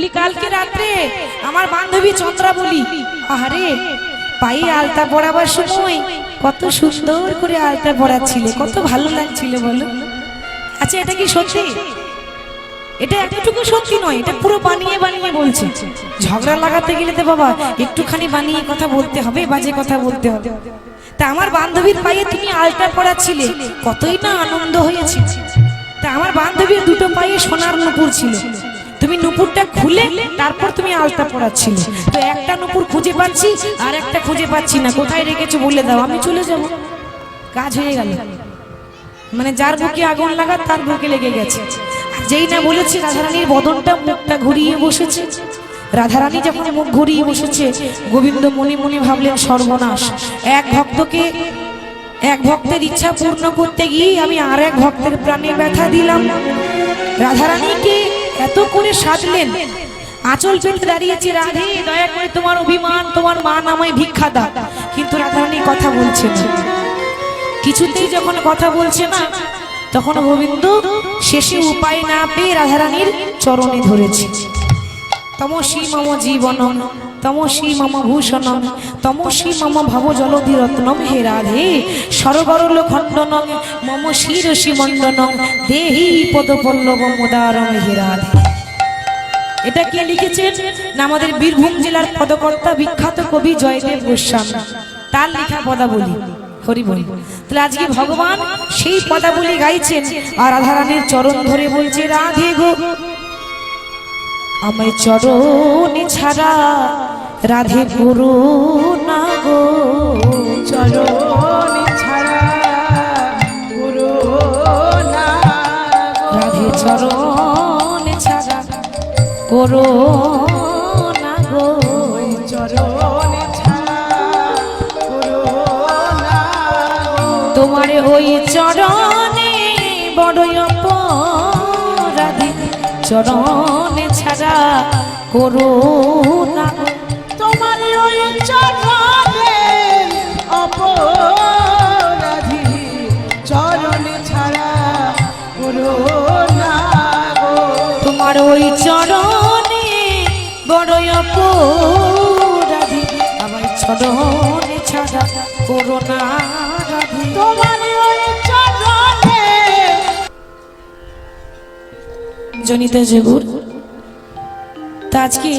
বলি কালকে রাত্রে আমার বান্ধবী চন্দ্রা বলি, আহারে পায়ে আলতা পরাবার সময় কত সুন্দর করে আলতা পরাচ্ছিলে কত ভালো লাগছিল বলো? আচ্ছা এটা কি সত্যি? এটা এতটুকু সত্যি নয়, এটা পুরো বানিয়ে বানিয়ে বলছে। ঝগড়া লাগাতে গেলে তো বাবা, একটুখানি বানিয়ে কথা বলতে হবে, বাজে কথা বলতে হবে। তা আমার বান্ধবীর পায়ে তুমি আলতা পড়াচ্ছিলে কতই না আনন্দ হয়েছে। তা আমার বান্ধবীর দুটো পায়ে সোনার নুপুর ছিল। তুমি নুপুরটা খুলে তারপর তুমি আলতা পড়াচ্ছিলে তো একটা নুপুর খুঁজে পাচ্ছি আর একটা খুঁজে পাচ্ছি না। কোথায় রেখেছো বলে দাও, আমি চলে যাব। কাজ হয়ে গেল। মানে যার বুকে আগুন লাগা, তার বুকে লেগে গেছে। আর যেই না বলেছি, রাধারানীর বদনটা মুখটা ঘুরিয়ে বসেছে। রাধারানী যখন মুখ ঘুরিয়ে বসেছে, গোবিন্দ মনে মনে ভাবলেন, সর্বনাশ। এক ভক্তকে, এক ভক্তের ইচ্ছা পূর্ণ করতে গিয়ে আমি আর এক ভক্তের প্রাণে ব্যথা দিলাম। রাধারানীকে এত করে সাজলেন আচল পেতে দাঁড়িয়েছে রাধে, দয়া করে তোমার অভিমান, তোমার মা নামায় ভিক্ষা দা কিন্তু রাধারানী কথা বলছেন কিছুতেই যখন কথা বলছে না, তখন গোবিন্দ শেষে উপায় না পেয়ে রাধারানীর চরণে ধরেছে। তম তমসী মম জীবনম। তমসী মম ভূষণম, তমসী মম ভব জলধি রত্নম, হে রাধে। সরবরল খণ্ডনম মম শিরসি মণ্ডনম দেহি পদপল্লব মোদারম, হে রাধে। এটা কে লিখেছেন? না, আমাদের বীরভূম জেলার পদকর্তা বিখ্যাত কবি জয়দেব গোস্বামী। তার লেখা পদাবলী। হরি বল। তাহলে আজকে ভগবান সেই পদাবলী গাইছেন, আর রাধারানীর চরণ ধরে বলছে, রাধে গো। আমায় চরণে ছাড়া রাধে গুরু না গো। চরণে ছাড়া গুরু না রাধে চরণে ছাড়া করো না গো। চরণে গুরু তোমার ওই চরণে বড় অপরাধী চরণে ছাড়া করো না। তোমার ওই চরণে অপরাধী চরণে ছাড়া গুরু না তোমার ওই চরণে বড়ই অপরাধী আমার চরণে ছাড়া করো না তোমার জনিত জগুর তা আজকে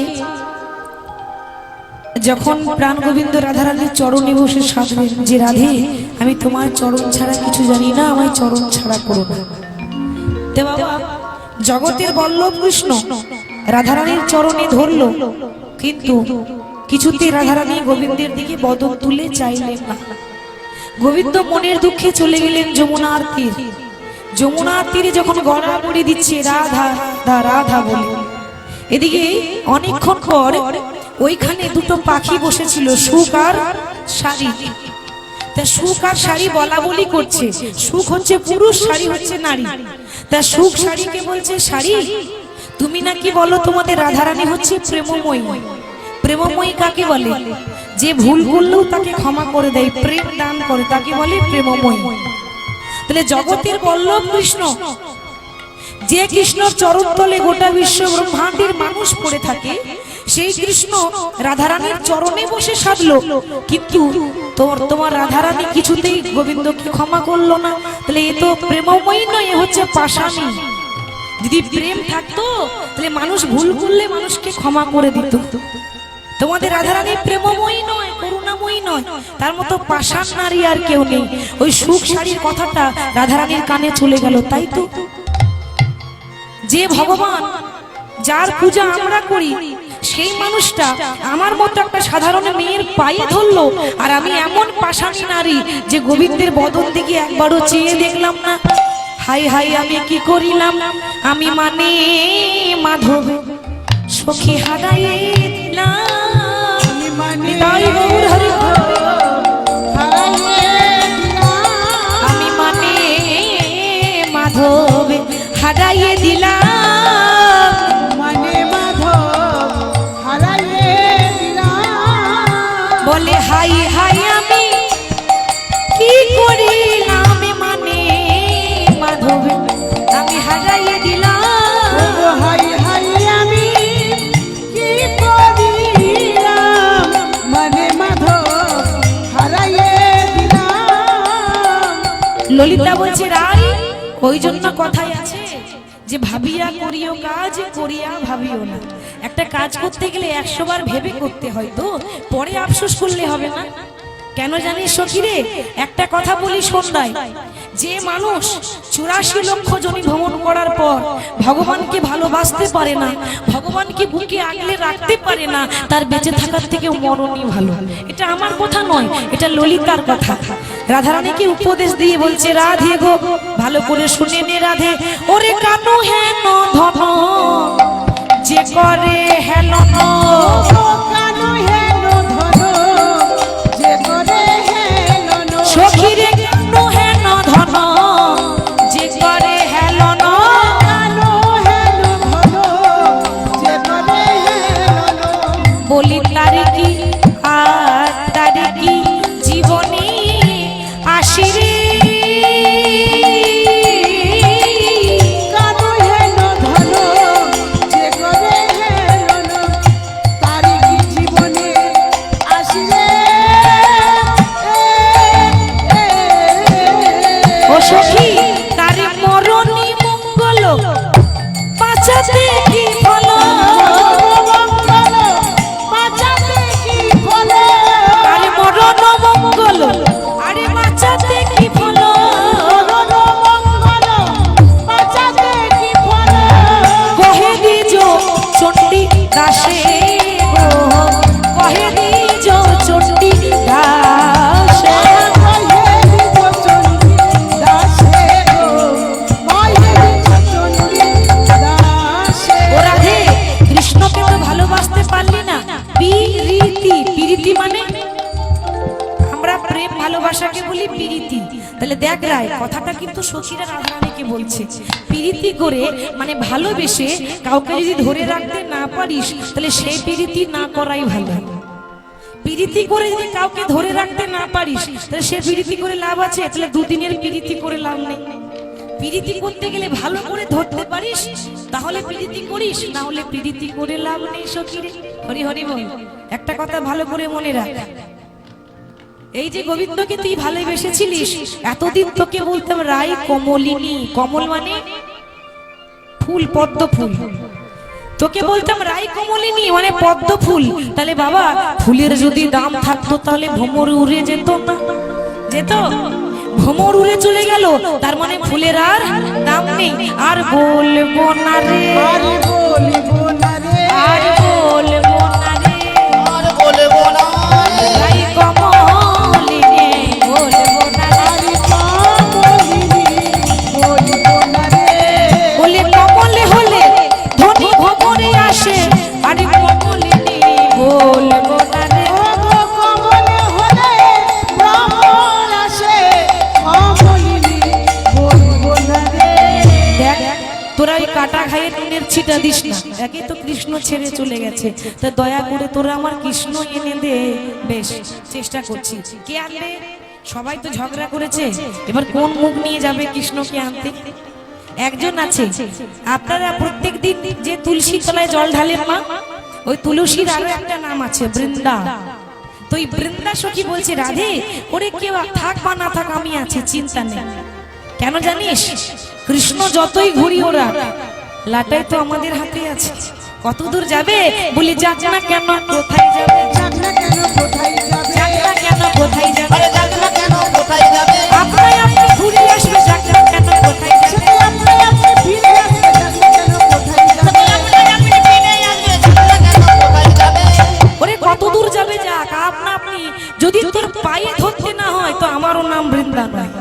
যখন প্রাণ গোবিন্দ রাধারানীর চরণে বসে সাধবেন যে রাধে, আমি তোমার চরণ ছাড়া কিছু জানি না, আমায় চরণ ছাড়া করো না। তে বাবা, জগতের বল্লভ কৃষ্ণ রাধারানীর চরণে ধরলো, কিন্তু কিছুতে রাধারানী গোবিন্দের দিকে বদন তুলে চাইলেন না। গোবিন্দ মনের দুঃখে চলে গেলেন যমুনার তীর। যমুনার তীরে যখন গড়াগড়ি দিচ্ছে রাধা রাধা রাধা বলে। এদিকে অনেকক্ষণ পর ওইখানে দুটো পাখি বসেছিল, সুখ আর শাড়ি। তা সুখ আর শাড়ি বলা বলি করছে। সুখ হচ্ছে পুরুষ, শাড়ি হচ্ছে নারী। তা সুখ শাড়িকে বলছে, শাড়ি? তুমি নাকি বলো তোমাদের রাধারানী হচ্ছে প্রেমময়ী। প্রেমময়ী কাকে বলে? যে ভুল করলেও তাকে ক্ষমা করে দেয়, প্রেম দান করে, তাকে বলে প্রেমময়ী। তাহলে জগতের বল্লভ কৃষ্ণ। যে কৃষ্ণর চরণতলে গোটা বিশ্ব ব্রহ্মাণ্ডের মানুষ পড়ে থাকে সেই কৃষ্ণ রাধারানীর চরণে বসে সাধলো। কিন্তু তোর তোমার রাধারানী কিছুতেই গোবিন্দকে ক্ষমা করল না? তাহলে এ তো প্রেমময়ী নয় এ হচ্ছে পাশানি যদি প্রেম থাকতো তাহলে মানুষ ভুল করলে মানুষকে ক্ষমা করে দিত। তোমাদের রাধারানী প্রেমময়ী নয় করুণাময়ী নয়। তার মতো পাষাণ নারী আর কেউ নেই। ওই সুখ শাড়ির কথাটা রাধারানীর কানে চলে গেল, তাই তো? যে ভগবান, যার পূজা আমরা করি, সেই মানুষটা আমার মতো একটা সাধারণ মেয়ের পায়ে ধরলো, আর আমি এমন পাষাণী নারী যে গোবিন্দের বদন দিকে একবারও চেয়ে দেখলাম না। হাই হাই আমি কি করিলাম? আমি মানে মাধব, সখী হারাইয়ে দিলাম। ললিতা বলছে রাই ওই জন্য কথাই আছে যে ভাবিয়া করিও কাজ, করিয়া ভাবিও না। একটা কাজ করতে গেলে একশো বার ভেবে করতে হয় তো, পরে আফসোস করলে হবে না? কেন জানিস সখিরে? একটা কথা বলি সন্ধ্যায়। যে মানুষ চুরাশি লক্ষ জনি ভ্রমণ করার পর ভগবানকে ভালোবাসতে পারে না, ভগবানকে বুকে আগলে রাখতে পারে না, তার বেঁচে থাকার থেকে মরণই ভালো। এটা আমার কথা নয়, এটা ললিতার কথা। রাধারানীকে উপদেশ দিয়ে বলছে, রাধে গো, ভালো করে শুনে নে রাধে। ওরে কানু হেন ধন? যে করে হেন কানু হেন রায়, কথাটা কিন্তু সখীরা রাধারানীকে বলছে। পিরিতি করে মানে ভালোবেসে কাউকে যদি ধরে রাখতে না পারিস, তাহলে সেই পিরিতি না করাই ভালো। পিরিতি করে যদি কাউকে ধরে রাখতে না পারিস, তাহলে সে পিরিতি করে লাভ আছে, তাহলে দুদিনের পিরিতি করে লাভ নেই। পিরিতি করতে গেলে ভালো করে ধরতে পারিস, তাহলে পিরিতি করিস, না হলে পিরিতি করে লাভ নেই সখীরে। হরি হরি বল, একটা কথা ভালো করে মনে রাখ। এই যে গোবিন্দকে তুই ভালোবেসেছিলিস, এতদিন তোকে বলতাম রাই কমলিনী। কমল মানে ফুল, পদ্ম ফুল। তোকে বলতাম রাই কমলিনী মানে পদ্ম ফুল। তাহলে বাবা, ফুলের যদি দাম থাকতো তাহলে ভ্রমর উড়ে যেত না। যেত? ভ্রমর উড়ে চলে গেল, তার মানে ফুলের আর দাম নেই। আর বলব না রে। বলব গেছে তা দয়া করে তোরা আমার কৃষ্ণ এনে দে। বেশ, চেষ্টা করছি। কে আনবে? সবাই তো ঝগড়া করেছে। এবার কোন মুখ নিয়ে যাবে কৃষ্ণকে আনতে? একজন আছে। আপনারা প্রত্যেক দিন যে তুলসী তলায় জল ঢালেন মা, ওই তুলসীর আরও একটা নাম আছে, বৃন্দা। তো এই বৃন্দা সখী বলছে, রাধে, ওরে কেউ থাক বা না থাক, আমি আছি, চিন্তা নেই। কেন জানিস? কৃষ্ণ যতই ঘুরি ওরা লাটাই তো আমাদের হাতে আছে। কত দূর যাবে বলি যাক না কেন কোথায় যাবে যাক না কেন কোথায় যাবে আরে যাক না কেন কোথায় যাবে আপনাই আপনি ঘুরে আসবে যাক না কেন কোথায় যাবে কোথায় যাবে ওরে কত দূর যাবে যাক আপনা আপনি যদি তোর পায়ে ধরতে না হয় তো আমারও নাম বৃন্দা নয়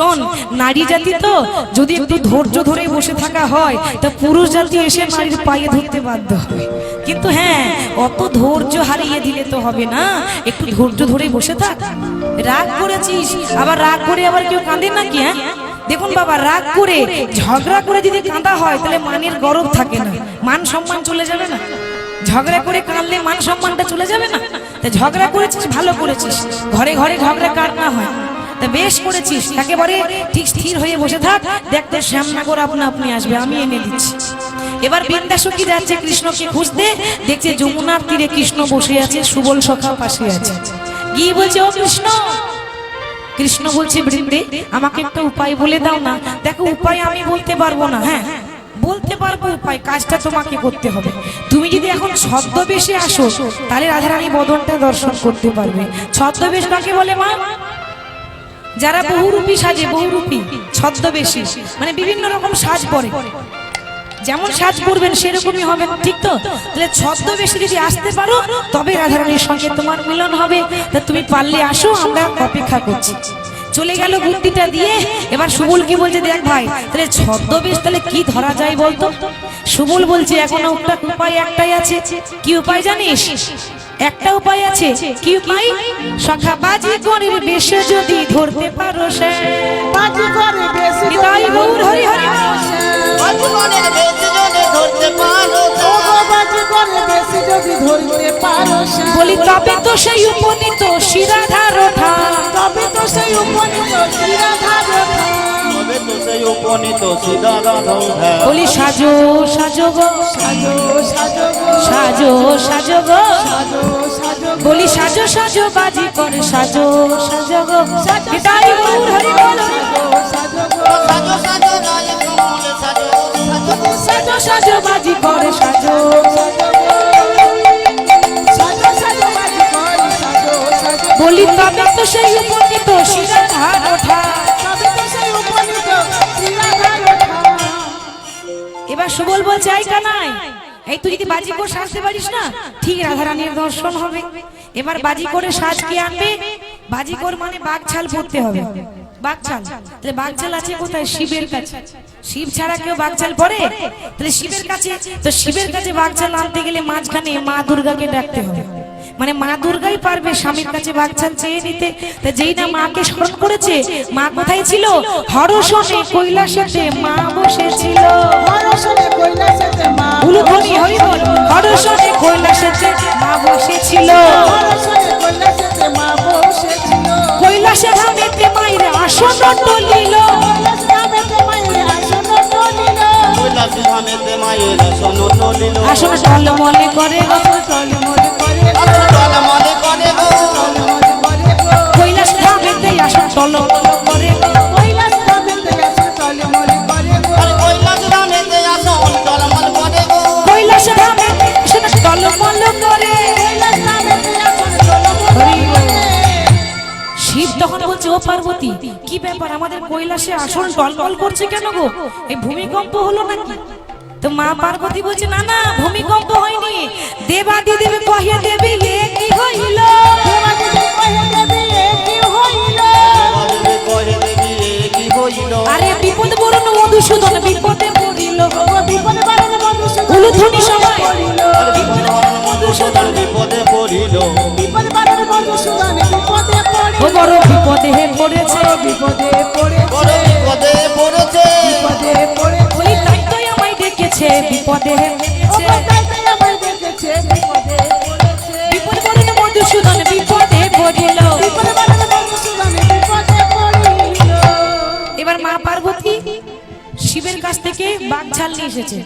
শোন নারী জাতি তো যদি একটু ধৈর্য ধরে বসে থাকা হয় তা পুরুষ জাতি এসে নারীর পায়ে ধরতে বাধ্য হবে। কিন্তু হ্যাঁ অত ধৈর্য হারিয়ে দিলে তো হবে না। একটু ধৈর্য ধরে বসে থাক। রাগ করেছিস? আবার রাগ করে আবার কেউ কাঁদে নাকি হ্যাঁ? দেখুন বাবা রাগ করে ঝগড়া করে যদি কাঁদা হয় তাহলে মানের গরব থাকে না। মান সম্মান চলে যাবে না। ঝগড়া করে কাঁদলে মান সম্মানটা চলে যাবে না? তা ঝগড়া করেছিস ভালো করেছিস ঘরে ঘরে ঝগড়া কার না হয় বেশ করেছিস। একেবারে ঠিক স্থির হয়ে বসে থাক দেখ তোর শ্যামনগর আপনা আপনি আসবে, আমি এনে দিচ্ছি। এবার বিন্দাসখী যাচ্ছে, কৃষ্ণকে খুঁজতে? দেখছে যমুনার তীরে কৃষ্ণ বসে আছে, সুবল সখা পাশে আছে। গিয়ে বলছে, ও কৃষ্ণ! কৃষ্ণ বলছে বৃন্দে আমাকে একটা উপায় বলে দাও না। দেখো, উপায় আমি বলতে পারব না হ্যাঁ? বলতে পারব উপায়, কাজটা তোমাকে করতে হবে। তুমি যদি এখন ছদ্মবেশে আসো, তাহলে রাধারানী বদনটা দর্শন করতে পারবে। ছদ্মবেশ কাকে বলে, মা? যারা বহুরূপী সাজে বহুরূপী ছদ্মবেশী মানে বিভিন্ন রকম সাজ পরে। যেমন সাজ করবেন সেরকমই হবে। ঠিক তো? তাহলে ছদ্মবেশে যদি আসতে পারো তবে রাধারানীর সঙ্গে তোমার মিলন হবে। তা তুমি পারলে আসো আমরা অপেক্ষা করছি। চলে গেল বুদ্ধিটা দিয়ে। এবার সুবল কি বলছে দেখ ভাই তাহলে ছদ্মবেশ তাহলে কি ধরা যায় বলতো? সুবল বলছে এখন উপায় একটাই আছে। কি উপায় জানিস? একটা উপায় আছে। কি উপায়? সখা বাজি গণের বেশে যদি ধরতে পারো সে। বাজি করে বেশি নিতাই গৌর হরি হরি জীবনের বেশি যদি ধরতে পারো ও বাজি করে বেশি যদি ধরতে পারো সে। বলি তবে তো সেই উপনীত শিরাধার ওঠা। তবে তো সেই উপনীত শিরাধার তবে তো সেই উপনীত সিধা রাধব বলি সাজো সাজো গো। সাজো সাজো গো। সাজো সাজো গো। বলি সাজো সাজো বাজি করে সাজো সাজো গো। নিতাই গৌর হরি বল। সাজো গো। সাজো সাজো সাজো। সাজো সাজো সাজো বাজি করে সাজো। বলি তবে তো সেই উপনীত শিরাধার সুবল বলছে আই কানাই এই তুই যদি বাজি করে সাজতে পারিস না, ঠিক রাধারানীর দর্শন হবে। এবার বাজি করে সাজ কি আনবে? বাজি কর মানে বাঘ ছাল পরতে হবে। বাঘ ছাল তাহলে বাঘ ছাল আছে কোথায়? শিবের কাছে। শিব ছাড়া কেউ বাঘ ছাল পরে তাহলে শিবের কাছে। তো শিবের কাছে বাঘ ছাল আনতে গেলে মাঝখানে মা দুর্গাকে ডাকতে হবে। মানে মা দুর্গাই পারবে স্বামীর কাছে বাচ্চাল চেয়ে নিতে। তা যেই না মাকে স্মরণ করেছে মা কোথায় ছিল? হরসনে কৈলাসেতে মা বসেছিল। হরসনে কৈলাসেতে মা উলুধ্বনি হরিবল হরসনে কৈলাসেতে মা বসেছিল। হরসনে কৈলাসেতে মা বসেছিল। কৈলাসে ধামেতে মায়ের আসন টলিল কৈলাস নামেতে মায়ের আসন টলিল কৈলাস ধামেতে মায়ের শোনো নলিল আসন টলমলে করে গো। পার্বতী কি ব্যাপার? আমাদের কৈলাসে আসন টলমল করছে কেন গো? এই ভূমিকম্প হলো নাকি? তো মা পার্বতী বলছে না না ভূমিকম্প হয়নি। দেবাদি দেবে কহে দেবী, এ কি হইল? আরে বিপদ বরণ মধুসূদন বিপদে পড়িল মধুসূদন। বিপদ বিপদে বারণে মধুসূদন। বিপদে বড় বিপদে পড়েছে বিপদে পড়ে বড় বিপদে পড়েছে। বিপদে পড়ে ওই তাই তো আমায় ডেকেছে বিপদে ও পড়েছে। তাই তাই আমায় দেখেছে বিপদে পড়েছে। বিপদ বরণ মধুসূদন বিপদে পড়িল। বিপদে বারণে মধুসূদন বিপদে পড়িল। এবার মা পার্বতী শিবের কাছ থেকে বাঘ ছাল নিয়ে এসেছে।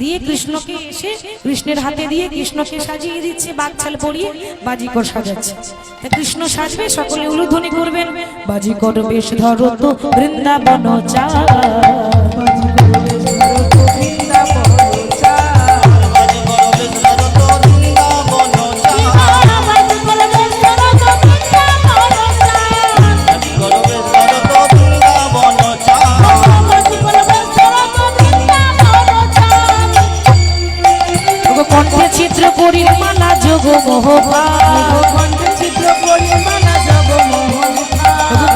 দিয়ে কৃষ্ণকে এসে কৃষ্ণের হাতে দিয়ে কৃষ্ণকে সাজিয়ে দিচ্ছে বাচ্চাল পরিয়ে বাজিকর সাজাচ্ছে। কৃষ্ণ সাজবে, সকলে উলুধ্বনি করবেন, বাজিকর বেশ ধরো তো বৃন্দাবন চা চিত্র করি মালা যোগ মোহবা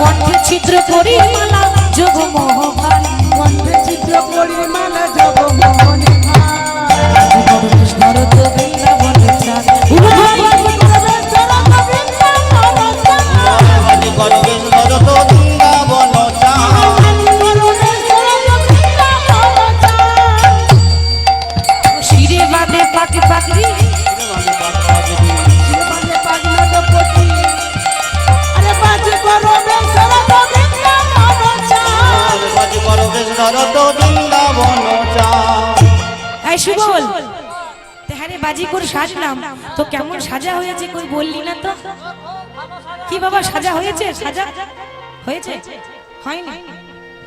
কণ্ঠে চিত্র করি মালা কণ্ঠে যোগ মোহবা কণ্ঠে চিত্র করি হয়েছে? হয়নি।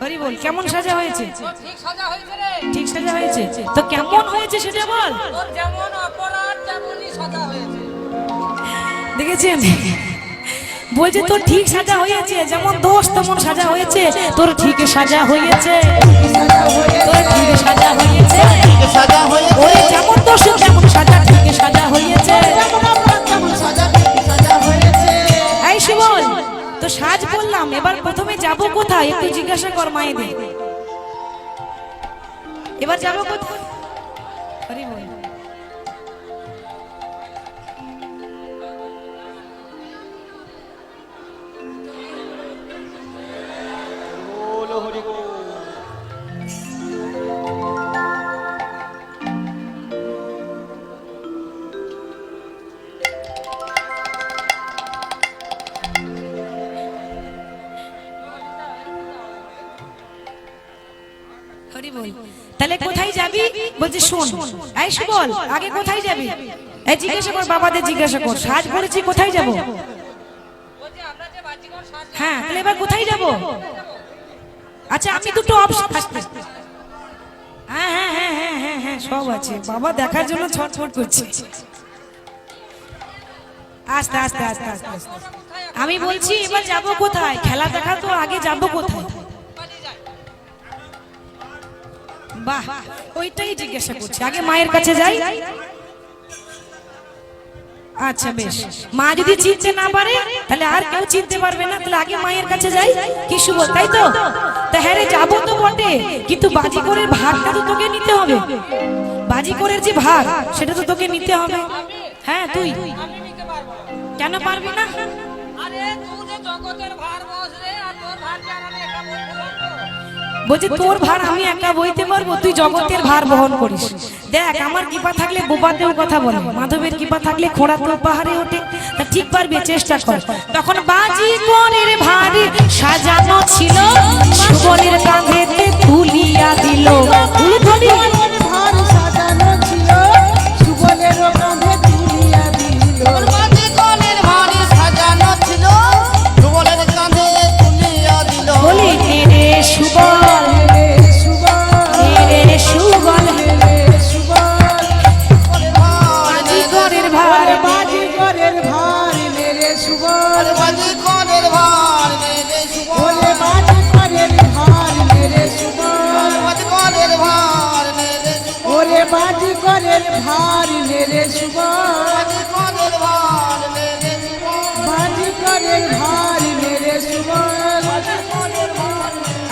হরি বল কেমন সাজা হয়েছে? ঠিক সাজা হয়েছে রে। ঠিক সাজা হয়েছে? তো কেমন হয়েছে সেটা বল। তোর যেমন অপরাধ তেমনই সাজা হয়েছে। দেখেছেন? বলছে তোর ঠিক সাজা হয়েছে যেমন দোষ তেমন সাজা হয়েছে তোর ঠিক সাজা হয়েছে। তোর ঠিক সাজা হয়েছে। ঠিক সাজা হয়েছে। ওরে যেমন দোষ তেমন সাজা ঠিক সাজা হয়েছে। সাজ বললাম এবার প্রথমে যাব কোথায়? একটু জিজ্ঞাসা কর মায়েদের। এবার যাব কোথায়? কোথায় যাবি? বলছে শোন। এই বল আগে কোথায় যাবি? এই জিজ্ঞাসা কর বাবাদের জিজ্ঞাসা কর। সাজ করেছি কোথায় যাব? বলছে আমরা যে বাজিকর সাজ হ্যাঁ তাহলে এবার কোথায় যাব? আচ্ছা আমি দুটো অপশন হ্যাঁ হ্যাঁ হ্যাঁ হ্যাঁ হ্যাঁ হ্যাঁ সব আছে। বাবা দেখার জন্য ছটফট করছে। আস্তে আস্তে আস্তে আস্তে। আমি বলছি এবার যাব কোথায়? খেলা দেখা তো আগে যাব কোথায়? বাহ ওইটাই জিজ্ঞাসা করছি। আগে মায়ের কাছে যাই? আচ্ছা বেশ। মা যদি চিনতে না পারে তাহলে আর কেউ চিনতে পারবে না। তাহলে আগে মায়ের কাছে যাই। কি শুভ তাই তো? তা। হ্যাঁ রে যাব তো বটে। কিন্তু বাজিকরের ভাগটা তো তোকে নিতে হবে। বাজিকরের যে ভাগ সেটা তো তোকে নিতে হবে। হ্যাঁ তুই। পারব না। কেন পারবি না? আরে তুই যে জগতের ভার বস রে আর তোর বলতে পারব বলছে তোর ভার আমি একা বইতে পারব তুই জগতের ভার বহন করিস। দেখ আমার কৃপা থাকলে বোপাতেও কথা বলে মাধবের কৃপা থাকলে খোঁড়াতেও পাহাড়ে ওঠে তা ঠিক পারবে চেষ্টা কর। তখন বাজি কনের ভারী সাজানো ছিল সুবলের কাঁধেতে তুলিয়া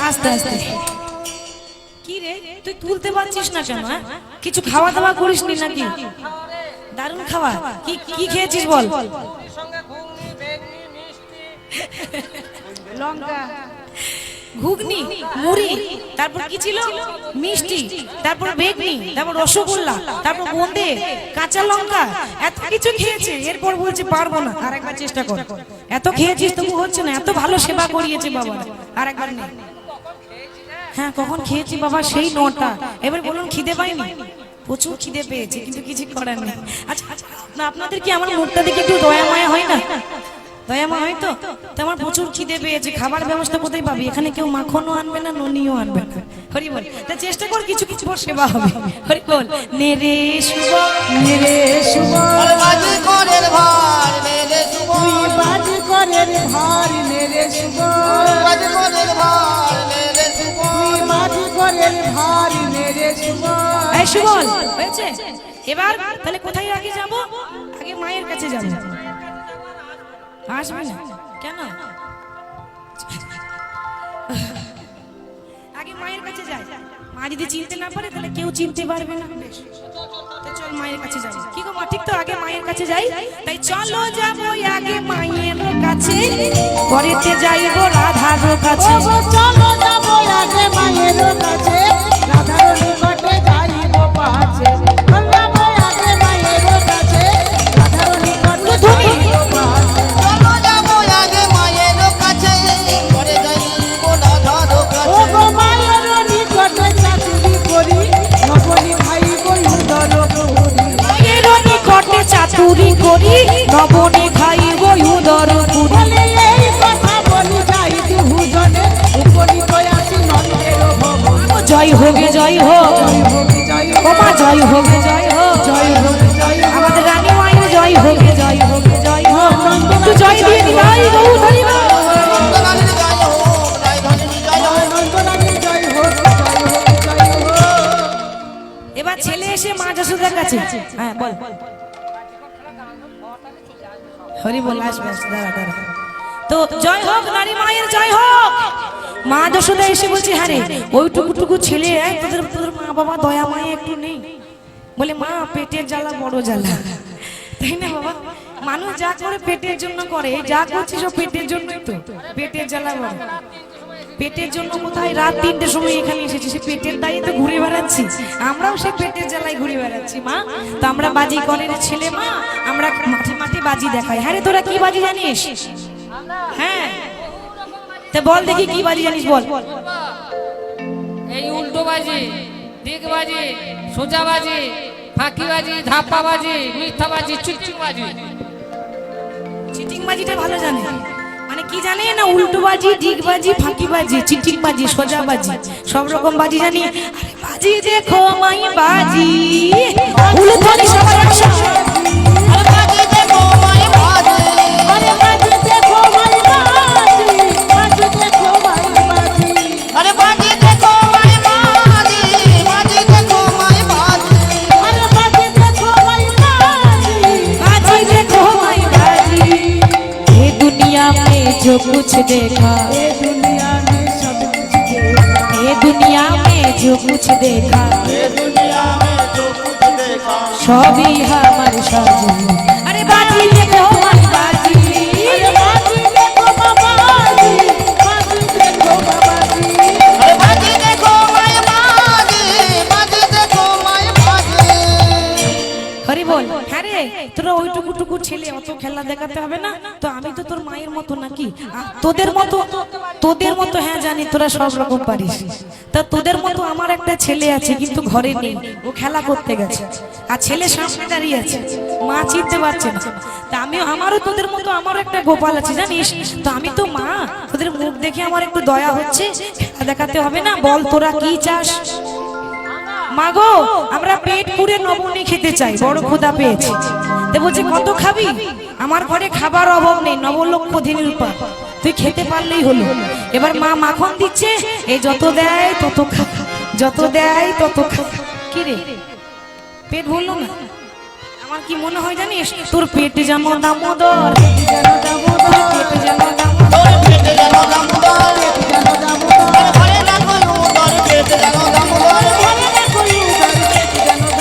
আস্তে আস্তে। কি রে? তুই তুলতে পারছিস না কেন হ্যাঁ? কিছু খাওয়া দাওয়া করিস নি নাকি? দারুণ খাওয়া কি কি খেয়েছিস বল? লঙ্কা। ঘুগনি মুড়ি তারপর কি ছিল? মিষ্টি তারপর বেগনি তারপর রসগোল্লা তারপর বোঁদে কাঁচা লঙ্কা এত কিছু খেয়েছে এরপর বলছে পারব না। আর একবার চেষ্টা কর। এত খেয়েছিস তবু হচ্ছে না এত ভালো সেবা করিয়েছে বাবা। আর একবার নে। হ্যাঁ কখন খেয়েছি বাবা? সেই নটা। এবার বলুন খিদে পাইনি? প্রচুর খিদে পেয়েছে কিন্তু কিছু করার নেই। আচ্ছা আচ্ছা না আপনাদের কি আমার মুখটা দেখে একটু দয়া মায়া হয় না? দয়া মা হয় তো? তো? আমার প্রচুর খিদে পেয়েছে। খাবার ব্যবস্থা কোথায় পাবি? এখানে কেউ মাখনও আনবে না ননিও আনবে না। হরি বল। তা চেষ্টা কর কিছু কিছু পর সেবা হবে হরি বল। নে রে শুভ মেরে সুবল বাজি কনের ভার সুবল তুই বাজি করের ভার মেরে সুবল বাজি কনের ভার। এবার তাহলে কোথায় আগে যাব? আগে মায়ের কাছে যাব। আসবে কেন? আগে মায়ের কাছে যাই। মা যদি চিনতে না পারে, তাহলে কেউ চিনতে পারবে না। চল মায়ের কাছে যাই কি গো ঠিক তো? আগে মায়ের কাছে যাই। তাই চলো যাব আগে মায়ের কাছে। পরেতে যাইবো রাধার কাছে। চলো যাব আগে মায়ের কাছে। রাধার নিকটে যাইব পাছে যাব আগে মায়ের কাছে। রাধার নিকটে জয় হোক ওমা জয় হোক আমাদের রানী মায়ের জয় হোক একটু জয় দিয়ে দিলাই গৌ ধরি মা। নন্দলালের জয় হোক রায়ধনের জয় হোক নন্দলালের জয় হোক জয় হোক জয় হোক এবার ছেলে এসে মা যশোদার কাছে হ্যাঁ বল হরি বল আসবে আসবে, দাঁড়া দাঁড়া তো জয় হোক নারী মায়ের জয় হোক মা যশোদা এসে বলছে হ্যাঁ রে ওইটুকু টুকু ছেলে তোদের তোদের মা বাবা দয়া মায়ে একটু নেই। বলে, মা, পেটের জ্বালা বড় জ্বালা। তাই না বাবা? মানুষ যা করে পেটের জন্য করে, যা করছে সব পেটের জন্যই তো। পেটের জ্বালা বড়। পেটের জন্য কোথায়? রাত তিনটের সময় এখানে এসেছি, সে পেটের দায়ে তো ঘুরে বেড়াচ্ছি। আমরাও সে পেটের জ্বালায় ঘুরে বেড়াচ্ছি, মা। তো আমরা বাজি করের ছেলে, মা। আমরা মাঠে মাঠে বাজি দেখাই। হ্যাঁ রে, তোরা কি বাজি জানিস? হ্যাঁ তা বল দেখি কি বাজি জানিস বল। এই উল্টো বাজি দিক বাজি সোজা বাজি ফাঁকি বাজি ধাপ্পা বাজি মিথ্যা বাজি চুচুক বাজি। চিটিং বাজিটা ভালো জানে। মানে কি জানে না উল্টো বাজি ডিগ বাজি ফাঁকি বাজি চিটিং বাজি সোজা বাজি সব রকম বাজি জানি। আরে বাজি দেখো মাই বাজি। উলুধ্বনি সবার একসাথে। जो कुछ देखा ये दुनिया में सब कुछ देखा ये दुनिया में जो कुछ देखा ये दुनिया में जो कुछ देखा सभी हमारे साजू अरे बाजी देखो माई बाजी अरे बाजी देखो बाबाजी बाजी देखो बाबाजी अरे बाजे देखो माई बाजे बाजे देखो माई बाजे হরি বল হ্যাঁ রে তোরা ওইটুকু টুকু ছেলে অত খেলা দেখাতে হবে না তো আমি তো তোর মায়ের মতো নাকি? তোদের মতো তোদের মতো হ্যাঁ জানি, তোরা সব রকম পারিস। তা তোদের মতো আমার একটা ছেলে আছে, কিন্তু ঘরে নেই। ও খেলা করতে গেছে। আর ছেলে সামনে দাঁড়িয়ে আছে। মা চিনতে পারছে না। তা আমিও, আমারও তোদের মতো, আমারও একটা গোপাল আছে, জানিস? তো আমি তো মা, তোদের মুখ দেখে আমার একটু দয়া হচ্ছে। খেলা দেখাতে হবে না, বল তোরা কি চাস? মাগো আমরা পেট পুরে নবনী খেতে চাই, বড় ক্ষুধা পেয়েছি। বলছে, কত খাবি? আমার ঘরে খাবার অভাব নেই, নবলক্ষ দিনের তুই খেতে পারলেই হলো। এবার মা মাখন দিচ্ছে এই যত দেয় তত খা, যত দেয় তত খা। কি রে? পেট ভরলো না? আমার কি মনে হয় জানিস? তোর পেট যেন দামোদর পেট যেন দামোদর, পেট যেন দামোদর, পেট যেন দামোদর।